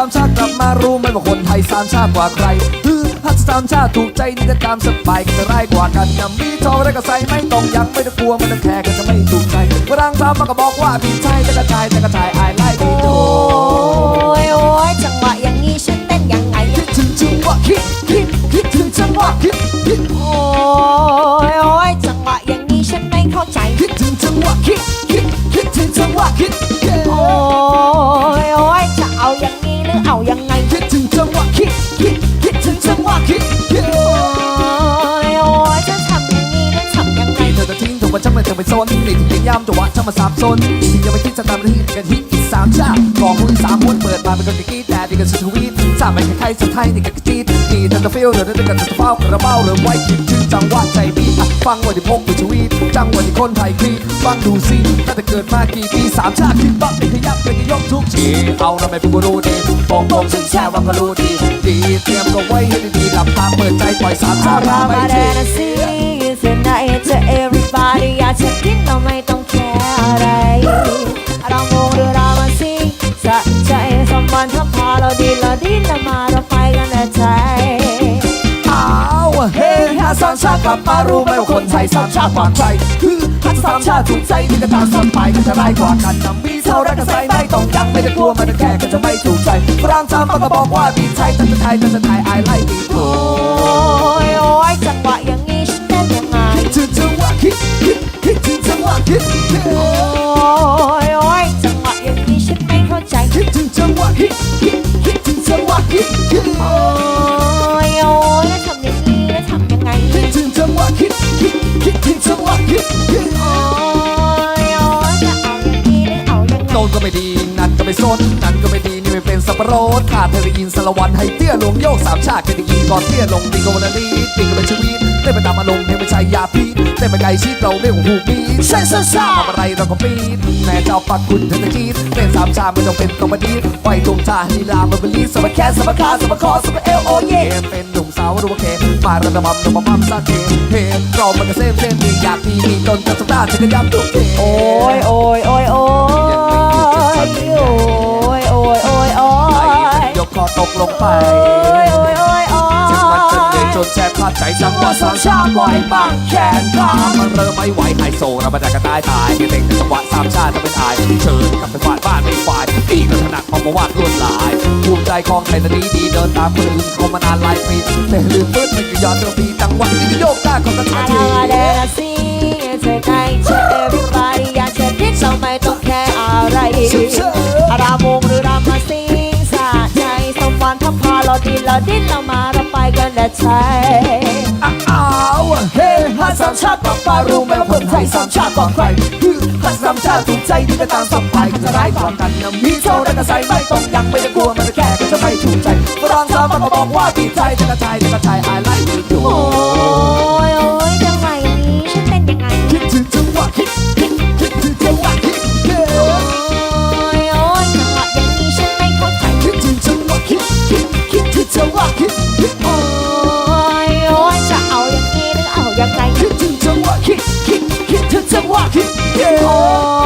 ามชาติกลับมารู้ไหมว่าคนไทยสามชาติกว่าใครฮือฮัสสามชาติถูกใจนี่ก็ตามสบายก็จะไร้กว่ากันยำมีเท่าไรก็ใส่ไม่ต้องยังไม่ต้องกลัวมันต้องแคร์ก็จะไม่ถูกใจฝรั่งสามมันก็บอกว่าพี่ชายแต่กระชายแต่กระชาย ไปซนนี่ที่ยังย้ำจังหวะช่างมาสับสนที่ยังไม่คิดจะตามที่กันฮิตอีกสามชาติกองหุ้นสามหุ้นเปิดมาเป็นคนที่กีแต่ดีกันสุดทวีตสามไม่ใครสุดไทยนี่กันกระจีดนี่เธอจะฟีลเธอจะกันจะเฝ้ากระเบ้าเลยไว้คิดถึงจังหวะใจบีฟังวันที่พกไปทวีตจังหวะที่คนไทยคลีฟังดูสิตั้งแต่เกิดมากี่ปีสามชาติคิดบักไม่ขยับไม่ขยกทุกทีเอาเราไม่พูรู้ดีปองปองฉันแช่ว่าก็รู้ดีดีเตรียมก็ไว้ให้ดีๆหลับตาเปิดใจปล่อยสามชาติเราไปที Ramadan see tonight to everybody อยากจะกินเราไม่ต้องแคร์อะไรเราโมงหรือเรามาซิสะใจสมบันทัพพาเราดีเราดีเรามาเราไปกันแต่ใจอ้าวเฮ้ฮาสามชาติกลับมารู้ไหมว่าคนไทยสามชาติกว่าใครคือฮัสามชาติถูกใจที่จะตามสบายก็จะร้ายกว่ากันนะมีเท่าไรก็ใส่ไม่ต้องยังไม่ได้กลัวมันจะแค่ก็จะไม่ถูกใจฝรั่งสามมันก็บอกว่าบีไทยแต่จะไทยแต่จะไทยไอไล่บีโงจังหวะคิดคิดคิดถึงจังหวะคิดคิดโอ้ยโอ้ยแล้วทำอย่างนี้แล้วทำยังไงคิดถึงจังหวะคิดคิดคิดถึงจังหวะคิดคิดโอ้ยโอ้ยจะเอาอย่างนี้หรือเอายังไงโน่นก็ไม่ดี นั่นก็ไม่สนนั่นก็ไม่ดีนี่ไม่เป็นสับปะรดขาดเธอได้ยินสารวันให้เตี้ยลงโยกสามชาติเคยได้ยินก่อนเตี้ยลงดีก็วันละนิดดีก็เป็นชีวิต เต้นไปตามอารมณ์เพลงไม่ใช่ยาพิษเต้นไปไกลชิดเราเรียกว่าหูมีดเซ่ซ่าซ่าทำอะไรเราก็ปีดแม่เจ้าปักคุณเธอจะคิดเต้นสามชาไม่ต้องเป็นต้องมาดีปล่อยตรงชาลีลามันเป็นลีสมาแคสมาคาสมาคอสมาเอลโอเย่เป็นหนุ่มสาวรู้ว่าเคมาระดับระดับมั่มซาเคเฮเรามันก็เส้นเส้นดีอยากมีมีจนจะสัปดาห์จะกระยำทุกทีโอ้ยโอ้ยโอ้ยโอ้ยโอ้ยโอ้ยโอ้ยโอ้ยยกคอตกลงไป จนแสบใจจังว่าสาวชาติไหวบางแขนขามันเริ่มไม่ไหวไฮโซเรามาจากกันตายตายเด็กจังหวะสามชาติจะเป็นอายเชิญกลับไปฝาดบ้านไม่ฝ่ายพี่ก็ถนัดพอมาวาดลวดลายภูมิใจของไทยตอนนี้ดีเดินตามคนอื่นเขามานานหลายปีแต่ลืมมืดมันก็ย้อนตัวปีจังหวะที่โยกหน้าของกันทัน I ที know I didn't see it tonight เราดิ้นเรามาเราไปกันแต่ใจอ้าวเฮ้ฮัสสามชาติปากปารู้ไหมว่าคนไทยสามชาติกว่าใครฮือฮัสสามชาติถูกใจดีก็ตามสับไปก็จะร้ายกว่ากันนะมีเท่าไรก็ใส่ไม่ต้องยังไม่ได้กลัวมันจะแค่ก็จะไม่ถูกใจฝรั่งสามมันบอกว่าดีใจจะกระจายจะกระจายไอไลค์ดูโอ้ amor.